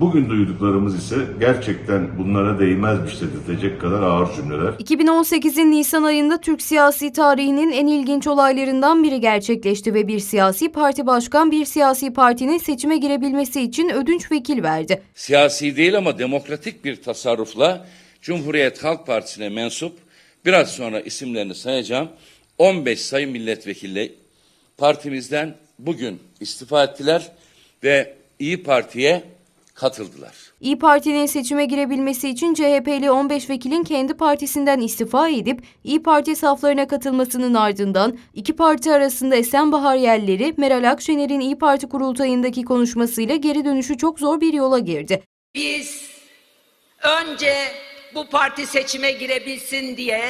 Bugün duyduklarımız ise gerçekten bunlara değmezmiş dedirtecek kadar ağır cümleler. 2018'in Nisan ayında Türk siyasi tarihinin en ilginç olaylarından biri gerçekleşti ve bir siyasi parti başkan bir siyasi partinin seçime girebilmesi için ödünç vekil verdi. siyasi değil ama demokratik bir tasarrufla Cumhuriyet Halk Partisi'ne mensup biraz sonra isimlerini sayacağım 15 sayı milletvekili partimizden bugün istifa ettiler ve İyi Parti'ye katıldılar. İyi Parti'nin seçime girebilmesi için CHP'li 15 vekilin kendi partisinden istifa edip İyi Parti saflarına katılmasının ardından iki parti arasında Esenbahar yerleri Meral Akşener'in İyi Parti kurultayındaki konuşmasıyla geri dönüşü çok zor bir yola girdi. Biz önce bu parti seçime girebilsin diye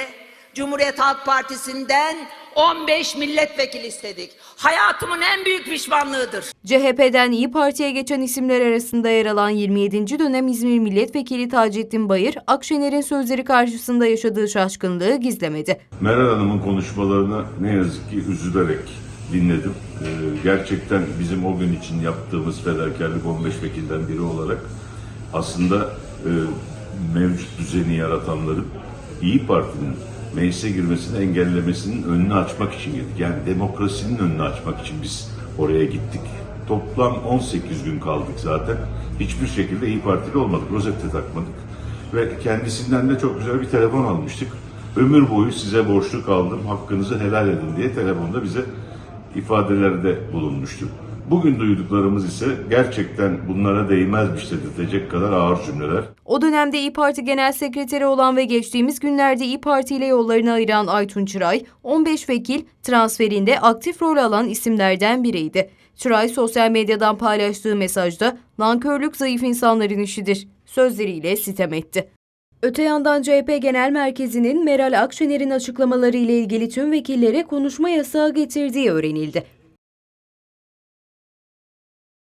Cumhuriyet Halk Partisi'nden 15 milletvekili istedik. Hayatımın en büyük pişmanlığıdır. CHP'den İyi Parti'ye geçen isimler arasında yer alan 27. dönem İzmir Milletvekili Taceddin Bayır, Akşener'in sözleri karşısında yaşadığı şaşkınlığı gizlemedi. Meral Hanım'ın konuşmalarını ne yazık ki üzülerek dinledim. Ee, gerçekten bizim o gün için yaptığımız fedakarlık 15 vekilden biri olarak aslında e, mevcut düzeni yaratanların İyi Parti'nin meclise girmesini engellemesinin önünü açmak için girdik. Yani demokrasinin önünü açmak için biz oraya gittik. Toplam 18 gün kaldık zaten. Hiçbir şekilde İyi Partili olmadık, rozette takmadık. Ve kendisinden de çok güzel bir telefon almıştık. Ömür boyu size borçlu kaldım, hakkınızı helal edin diye telefonda bize ifadelerde bulunmuştu. Bugün duyduklarımız ise gerçekten bunlara değmezmiş dedirtecek kadar ağır cümleler. O dönemde İyi Parti Genel Sekreteri olan ve geçtiğimiz günlerde İyi Parti ile yollarını ayıran Aytun Çıray, 15 vekil transferinde aktif rol alan isimlerden biriydi. Çıray sosyal medyadan paylaştığı mesajda nankörlük zayıf insanların işidir sözleriyle sitem etti. Öte yandan CHP Genel Merkezi'nin Meral Akşener'in açıklamaları ile ilgili tüm vekillere konuşma yasağı getirdiği öğrenildi.